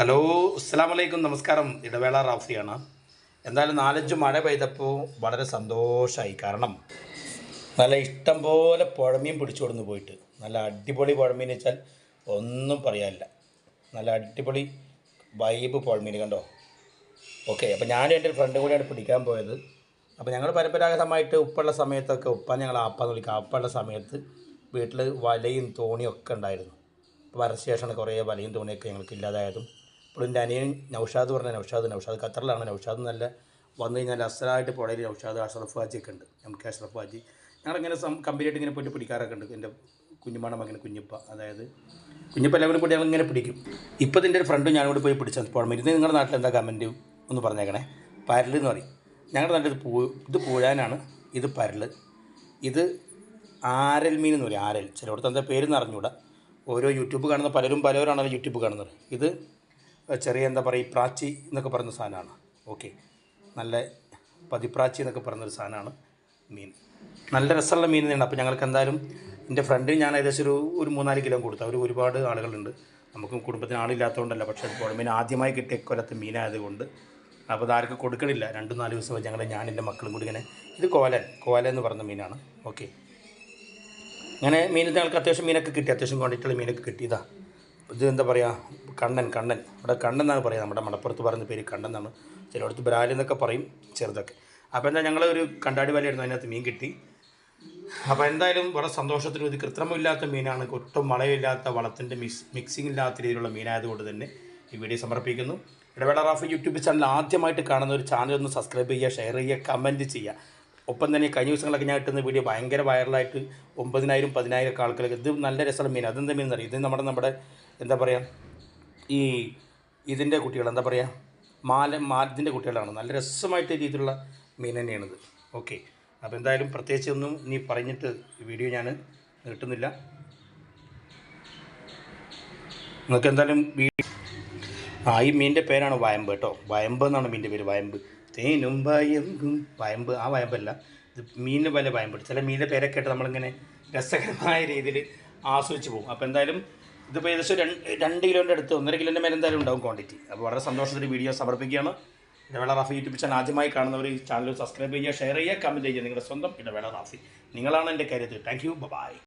Hello അസ്സാം വലൈക്കും നമസ്കാരം. ഇടവേള റാഫിയാണ്. എന്തായാലും നാലഞ്ച് മഴ പെയ്തപ്പോൾ വളരെ സന്തോഷമായി കാരണം നല്ല ഇഷ്ടം പോലെ പുഴമീൻ പിടിച്ചു കൊടുന്ന് പോയിട്ട്. നല്ല അടിപൊളി പുഴമീൻ വെച്ചാൽ ഒന്നും പറയാനില്ല. നല്ല അടിപൊളി വൈബ് പുഴമീൻ കണ്ടോ? ഓക്കെ അപ്പോൾ ഞാനും എന്റെ ഒരു ഫ്രണ്ട് കൂടിയാണ് പിടിക്കാൻ പോയത്. അപ്പോൾ ഞങ്ങൾ പരമ്പരാഗതമായിട്ട് ഉപ്പുള്ള സമയത്തൊക്കെ ഉപ്പ ഞങ്ങൾ ആപ്പാന്ന് വിളിക്കുക ആപ്പുള്ള സമയത്ത് വീട്ടിൽ വലയും തോണിയും ഒക്കെ ഉണ്ടായിരുന്നു. അപ്പോൾ വരച്ച ശേഷമാണ് കുറേ വലയും തോണിയൊക്കെ ഞങ്ങൾക്ക് ഇല്ലാതായതും. ഇപ്പോൾ എന്റെ അനിയൻ നൗഷാദ് പറഞ്ഞ നൗഷാദ് നൗഷാദ് ഖത്തറിലാണ്. നൗഷാദ് നല്ല വന്നു കഴിഞ്ഞാൽ അസലായിട്ട് പുഴയിൽ നൗഷാദ് അഷറഫ് ഹാജിയൊക്കെ ഉണ്ട്. എം കെ അഷറഫ് ഹാജി ഞങ്ങളിങ്ങനെ സം കമ്പനിയായിട്ട് ഇങ്ങനെ പോയിട്ട് പിടിക്കാറൊക്കെ ഉണ്ട്. എന്റെ കുഞ്ഞുമാണ് മകൻ കുഞ്ഞിപ്പ അതായത് കുഞ്ഞിപ്പ എല്ലാവരും കൂടി ഞങ്ങൾ ഇങ്ങനെ പിടിക്കും. ഇപ്പോൾ ഇതിന്റെ ഒരു ഫ്രണ്ടും ഞാനും കൂടി പോയി പിടിച്ചത് പുഴ ഇരുന്ന് നിങ്ങളുടെ നാട്ടിൽ എന്താ കമന്റ് ഒന്ന് പറഞ്ഞേക്കണേ? പരൽ എന്ന് പറയും. ഞങ്ങളുടെ നാട്ടിൽ ഇത് പൂ ഇത് പൂഴാനാണ്. ഇത് പരൽ ഇത് ആരൽ മീൻ എന്ന് പറയും. ആരൽ. ചിലയിടത്ത് എന്താ പേരെന്ന് അറിഞ്ഞുകൂടാ. ഓരോ യൂട്യൂബ് കാണുന്ന പലരും പലവരാണല്ലോ യൂട്യൂബ് കാണുന്നത്. ഇത് ചെറിയ എന്താ പറയുക ഈ പ്രാച്ചി എന്നൊക്കെ പറയുന്ന സാധനമാണ്. ഓക്കെ നല്ല പതിപ്രാച്ചി എന്നൊക്കെ പറയുന്നൊരു സാധനമാണ് മീൻ. നല്ല രസമുള്ള മീൻ തന്നെയാണ്. അപ്പോൾ ഞങ്ങൾക്ക് എന്തായാലും എന്റെ ഫ്രണ്ടിന് ഞാൻ ഏകദേശം ഒരു ഒരു മൂന്നാൽ കിലോ കൊടുത്തു. അവർ ഒരുപാട് ആളുകളുണ്ട്. നമുക്കും കുടുംബത്തിന് ആളില്ലാത്തതുകൊണ്ടല്ല പക്ഷേ പുഴമീൻ ആദ്യമായി കിട്ടിയ കൊല്ലത്ത് മീനായതുകൊണ്ട് അപ്പോൾ അത് ആർക്കും കൊടുക്കണില്ല. രണ്ടും നാല് ദിവസം ഞങ്ങൾ ഞാൻ എന്റെ മക്കളും കൂടി ഇങ്ങനെ ഇത് കോലൻ കോല എന്ന് പറഞ്ഞ മീനാണ്. ഓക്കെ അങ്ങനെ മീൻ ഞങ്ങൾക്ക് അത്യാവശ്യം മീനൊക്കെ കിട്ടി. അത്യാവശ്യം ക്വാണ്ടിറ്റിയുള്ള മീനൊക്കെ കിട്ടിയതാ ഇത് എന്താ പറയുക കണ്ണൻ കണ്ണൻ. ഇവിടെ കണ്ണൻ എന്നാണ് പറയുക നമ്മുടെ മലപ്പുറത്ത് പറയുന്ന പേര് കണ്ണൻ എന്നാണ്. ചിലയിടത്ത് ബ്രാലി എന്നൊക്കെ പറയും ചെറുതൊക്കെ. അപ്പോൾ എന്താ ഞങ്ങൾ ഒരു കണ്ടാടി വലയായിരുന്നു അതിനകത്ത് മീൻ കിട്ടി. അപ്പോൾ എന്തായാലും വളരെ സന്തോഷത്തിനും ഇത് കൃത്രിമമില്ലാത്ത മീനാണ്. ഒട്ടും വളയില്ലാത്ത വളത്തിന്റെ മിക്സ് മിക്സിംഗ് ഇല്ലാത്ത രീതിയിലുള്ള മീനായതുകൊണ്ട് തന്നെ ഈ വീഡിയോ സമർപ്പിക്കുന്നു. ഇടവേള റാഫ് യൂട്യൂബ് ചാനൽ ആദ്യമായിട്ട് കാണുന്ന ഒരു ചാനൽ ഒന്ന് സബ്സ്ക്രൈബ് ചെയ്യുക ഷെയർ ചെയ്യുക കമന്റ് ചെയ്യുക. ഒപ്പം തന്നെ കഴിഞ്ഞ ദിവസങ്ങളൊക്കെ ഞാൻ കിട്ടുന്ന വീഡിയോ ഭയങ്കര വൈറലായിട്ട് ഒമ്പതിനായിരം പതിനായിരം ഒക്കെ ആൾക്കാർക്ക് ഇത് നല്ല രസമുള്ള മീൻ അതെന്താ മീൻ എന്നറിയാം ഇത് നമ്മുടെ നമ്മുടെ എന്താ പറയുക ഈ ഇതിന്റെ കുട്ടികൾ എന്താ പറയുക മാല മാലത്തിന്റെ കുട്ടികളാണ്. നല്ല രസമായിട്ട് രീതിയിലുള്ള മീൻ തന്നെയാണിത്. ഓക്കെ അപ്പോൾ എന്തായാലും പ്രത്യേകിച്ച് ഒന്നും ഇനി പറഞ്ഞിട്ട് വീഡിയോ ഞാൻ നീട്ടുന്നില്ല നിങ്ങൾക്ക് എന്തായാലും ആ ഈ മീനിന്റെ പേരാണ് വയമ്പ് കേട്ടോ. വയമ്പ് എന്നാണ് മീനിന്റെ പേര് വയമ്പ്. തേനും വയമ്പും വയമ്പ് ആ വയമ്പല്ല. ഇത് മീനിന് പോലെ വയമ്പ് ചില മീനിന്റെ പേരൊക്കെ ആയിട്ട് നമ്മളിങ്ങനെ രസകരമായ രീതിയിൽ ആസ്വദിച്ച് പോകും. അപ്പോൾ എന്തായാലും ഇതിപ്പോൾ ഏകദേശം രണ്ട് രണ്ട് കിലോന്റെ അടുത്ത് ഒന്നര കിലോന്റെ മേലെ എന്തായാലും ഉണ്ടാവും ക്വാണ്ടിറ്റി അപ്പോൾ വളരെ സന്തോഷത്തിൽ വീഡിയോ സമർപ്പിക്കുകയാണ്. ഇടവേള റാഫി യൂട്യൂബ് ചാനൽ ആദ്യമായി കാണുന്നവർ ചാനൽ സബ്സ്ക്രൈബ് ചെയ്യുക ഷെയർ ചെയ്യുക കമന്റ് ചെയ്യുക. നിങ്ങളുടെ സ്വന്തം ഇടവേള റാഫി. നിങ്ങളാണ് എന്റെ കാര്യത്തിൽ താങ്ക് യു ബൈ